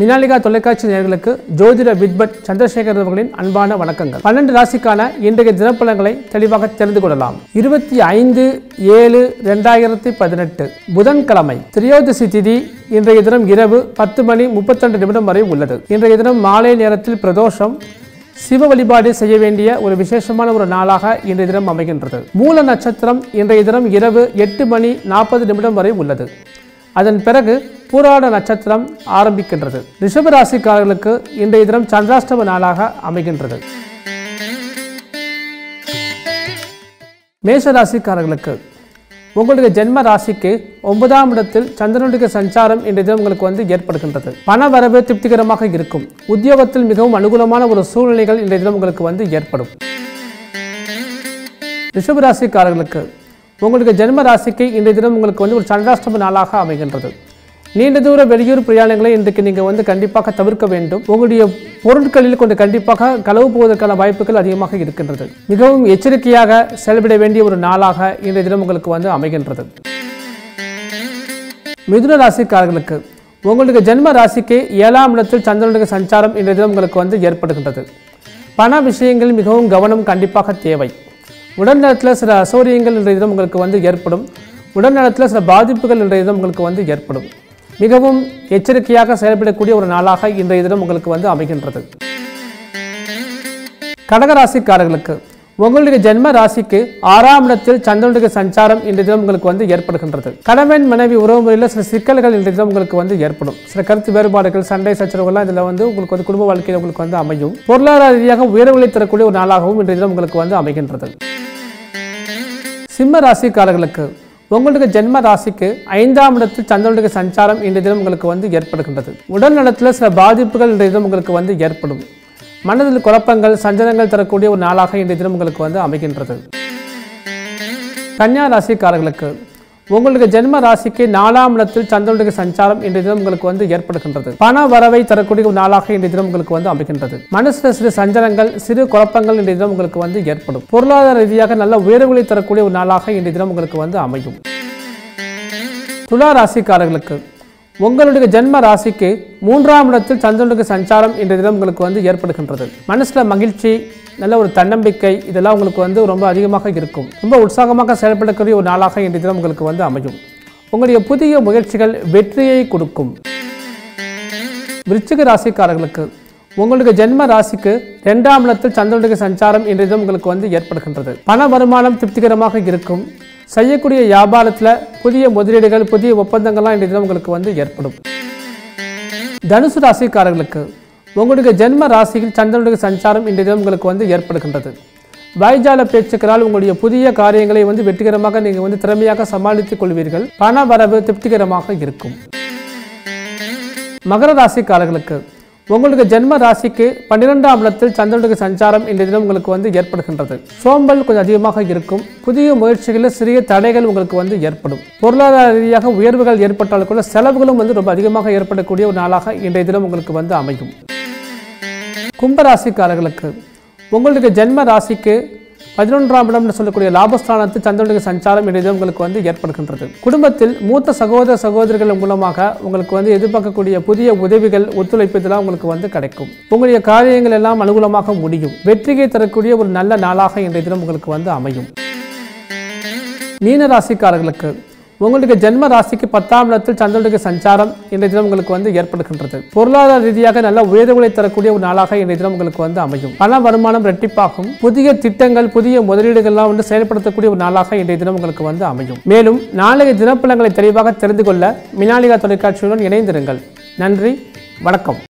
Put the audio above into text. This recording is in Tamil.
மினாலிகா தொலைக்காட்சி நேர்களுக்கு ஜோதிட வித்பட் சந்திரசேகர் அவர்களின் அன்பான வணக்கங்கள். பன்னெண்டு ராசிக்கான இன்றைய தினப்பலன்களை தெளிவாக தெரிந்து கொள்ளலாம். இருபத்தி ஐந்து ஏழு ரெண்டாயிரத்தி பதினெட்டு புதன்கிழமை திரியோதசி திதி இன்றைய தினம் இரவு பத்து மணி முப்பத்திரெண்டு நிமிடம் வரை உள்ளது. இன்றைய தினம் மாலை நேரத்தில் பிரதோஷம். சிவ வழிபாடு செய்ய வேண்டிய ஒரு விசேஷமான ஒரு நாளாக இன்றைய தினம் அமைகின்றது. மூல நட்சத்திரம் இன்றைய தினம் இரவு எட்டு மணி நாற்பது நிமிடம் வரை உள்ளது. அதன் பிறகு பூராட நட்சத்திரம் ஆரம்பிக்கின்றது. ரிஷப ராசிக்காரர்களுக்கு இன்றைய தினம் சந்திராஷ்டம நாளாக அமைகின்றது. மேஷ ராசிக்காரர்களுக்கு உங்களுடைய ஜென்ம ராசிக்கு ஒன்பதாம் இடத்தில் சந்திரனுடைய சஞ்சாரம் இன்றைய தினம் உங்களுக்கு வந்து ஏற்படுகின்றது. பண வரவு திருப்திகரமாக இருக்கும். உத்தியோகத்தில் மிகவும் அனுகூலமான ஒரு சூழ்நிலைகள் இன்றைய தினம் உங்களுக்கு வந்து ஏற்படும். ரிஷப ராசிக்காரர்களுக்கு உங்களுக்கு ஜென்ம ராசிக்கு இன்றைய தினம் உங்களுக்கு வந்து ஒரு சந்திராஷ்டம நாளாக அமைகின்றது. நீண்ட தூர வெளியூர் பிரயாணங்களை இன்றைக்கு நீங்கள் வந்து கண்டிப்பாக தவிர்க்க வேண்டும். உங்களுடைய பொருட்களில் கொஞ்சம் கண்டிப்பாக களவு போவதற்கான வாய்ப்புகள் அதிகமாக இருக்கின்றது. மிகவும் எச்சரிக்கையாக செயல்பட வேண்டிய ஒரு நாளாக இன்றைய தினம் உங்களுக்கு வந்து அமைகின்றது. மிதுன ராசிக்காரர்களுக்கு உங்களுக்கு ஜென்ம ராசிக்கு ஏழாம் இடத்தில் சந்திரனுடைய சஞ்சாரம் இன்றைய தினம் உங்களுக்கு வந்து ஏற்படுகின்றது. பண விஷயங்கள் மிகவும் கவனம் கண்டிப்பாக தேவை. உடல்நலத்தில் சில அசௌரியங்கள் இன்றைய தினம் உங்களுக்கு வந்து ஏற்படும். உடல்நலத்தில் சில பாதிப்புகள் இன்றைய தினம் உங்களுக்கு வந்து ஏற்படும். மிகவும் எச்சரிக்கையாக செயல்படக்கூடிய ஒரு நாளாக இன்றைய தினம் உங்களுக்கு வந்து அமைகின்றது. கடகராசிக்காரர்களுக்கு உங்களுடைய ஜென்ம ராசிக்கு ஆறாம் இடத்தில் சந்திரனுடைய சஞ்சாரம் இன்றைய தினம் உங்களுக்கு வந்து ஏற்படுகின்றது. கணவன் மனைவி உறவு முறையில் சில சிக்கல்கள் இன்றைய தினம் உங்களுக்கு வந்து ஏற்படும். சில கருத்து வேறுபாடுகள் சண்டை சச்சரவுகள்லாம் இதில் வந்து உங்களுக்கு வந்து குடும்ப வாழ்க்கையில் உங்களுக்கு வந்து அமையும். பொருளாதார ரீதியாக உயர்வுகளை தரக்கூடிய ஒரு நாளாகவும் இன்றைய தினம் உங்களுக்கு வந்து அமைகின்றது. சிம்ம ராசிக்காரர்களுக்கு உங்களுக்கு ஜென்ம ராசிக்கு ஐந்தாம் இடத்தில் சந்திரனுடைய சஞ்சாரம் இன்றைய தினம் உங்களுக்கு வந்து ஏற்படுகின்றது. உடல் நலத்தில் சில பாதிப்புகள் இன்றைய தினம் உங்களுக்கு வந்து ஏற்படும். மனதில் குழப்பங்கள் சஞ்சலங்கள் தரக்கூடிய ஒரு நாளாக இன்றைய தினம் உங்களுக்கு வந்து அமைகின்றது. கன்னியா ராசிக்காரர்களுக்கு உங்களுக்கு ஜென்ம ராசிக்கு நாலாம் இடத்தில் சந்திரனுடைய சஞ்சாரம் இன்றைய தினம் உங்களுக்கு வந்து ஏற்படுகின்றது. பண வரவை தரக்கூடிய ஒரு நாளாக இன்றைய தினம் உங்களுக்கு வந்து அமைகின்றது. மனசுல சிறு சஞ்சலங்கள் சிறு குழப்பங்கள் இன்றைய தினம் உங்களுக்கு வந்து ஏற்படும். பொருளாதார ரீதியாக நல்ல உயர்வுகளை தரக்கூடிய ஒரு நாளாக இன்றைய தினம் உங்களுக்கு வந்து அமையும். துலா ராசிக்காரர்களுக்கு உங்களுடைய ஜென்ம ராசிக்கு மூன்றாம் இடத்தில் சந்திரனுடைய சஞ்சாரம் இன்றைய தினம் உங்களுக்கு வந்து ஏற்படுகின்றது. மனசுல மகிழ்ச்சி நல்ல ஒரு தன்னம்பிக்கை இதெல்லாம் உங்களுக்கு வந்து ரொம்ப அதிகமாக இருக்கும். ரொம்ப உற்சாகமாக செயல்படக்கூடிய ஒரு நாளாக இன்றைய தினம் உங்களுக்கு வந்து அமையும். உங்களுடைய புதிய முயற்சிகள் வெற்றியை கொடுக்கும். விருச்சிக ராசிக்காரர்களுக்கு உங்களுடைய ஜென்ம ராசிக்கு இரண்டாம் இடத்தில் சந்திரனுடைய சஞ்சாரம் இன்றைய தினம் உங்களுக்கு வந்து ஏற்படுகின்றது. பண வருமானம் திருப்திகரமாக இருக்கும். செய்யக்கூடிய வியாபாரத்தில் புதிய முதலீடுகள் புதிய ஒப்பந்தங்கள்லாம் இன்றைய தினம் உங்களுக்கு வந்து ஏற்படும். தனுசு ராசிக்காரர்களுக்கு உங்களுடைய ஜென்ம ராசியில் சந்திரனுடைய சஞ்சாரம் இன்றைய தினம் உங்களுக்கு வந்து ஏற்படுகின்றது. வாய்ஜால பேச்சுக்களால் உங்களுடைய புதிய காரியங்களை வந்து வெற்றிகரமாக நீங்கள் வந்து திறமையாக சமாளித்துக் கொள்வீர்கள். பண வரவு திருப்திகரமாக இருக்கும். மகர ராசிக்காரர்களுக்கு உங்களுக்கு ஜென்ம ராசிக்கு பன்னிரெண்டாம் இடத்தில் சந்திரனுடைய சஞ்சாரம் இன்றைய தினம் உங்களுக்கு வந்து ஏற்படுகின்றது. சோம்பல் கொஞ்சம் அதிகமாக இருக்கும். புதிய முயற்சிகளில் சிறிய தடைகள் உங்களுக்கு வந்து ஏற்படும். பொருளாதார ரீதியாக உயர்வுகள் ஏற்பட்டாலும் கூட செலவுகளும் வந்து ரொம்ப அதிகமாக ஏற்படக்கூடிய ஒரு நாளாக இன்றைய தினம் உங்களுக்கு வந்து அமையும். கும்பராசிக்காரர்களுக்கு உங்களுடைய ஜென்ம ராசிக்கு பதினொன்றாம் இடம்னு சொல்லக்கூடிய லாபஸ்தானத்து சந்திரனுடைய சஞ்சாரம் என்ற உங்களுக்கு வந்து ஏற்படுகின்றது. குடும்பத்தில் மூத்த சகோதர சகோதரிகள் மூலமாக உங்களுக்கு வந்து எதிர்பார்க்கக்கூடிய புதிய உதவிகள் ஒத்துழைப்பு இதெல்லாம் உங்களுக்கு வந்து கிடைக்கும். உங்களுடைய காரியங்கள் எல்லாம் அனுகூலமாக முடியும். வெற்றியை தரக்கூடிய ஒரு நல்ல நாளாக இன்றைய தினம் உங்களுக்கு வந்து அமையும். மீன ராசிக்காரர்களுக்கு உங்களுக்கு ஜென்ம ராசிக்கு பத்தாம் இடத்தில் சந்திரனுடைய சஞ்சாரம் இன்றைய தினம் உங்களுக்கு வந்து ஏற்படுகின்றது. பொருளாதார ரீதியாக நல்ல உயர்வுகளை தரக்கூடிய ஒரு நாளாக இன்றைய தினம் உங்களுக்கு வந்து அமையும். பண வருமானம் ரெட்டிப்பாகும் புதிய திட்டங்கள் புதிய முதலீடுகள்லாம் வந்து செயல்படுத்தக்கூடிய ஒரு நாளாக இன்றைய தினம் உங்களுக்கு வந்து அமையும். மேலும் நாளைய தினப்பலங்களை தெளிவாக தெரிந்து கொள்ள மினாலிகா தொலைக்காட்சியுடன் இணைந்திருங்கள். நன்றி வணக்கம்.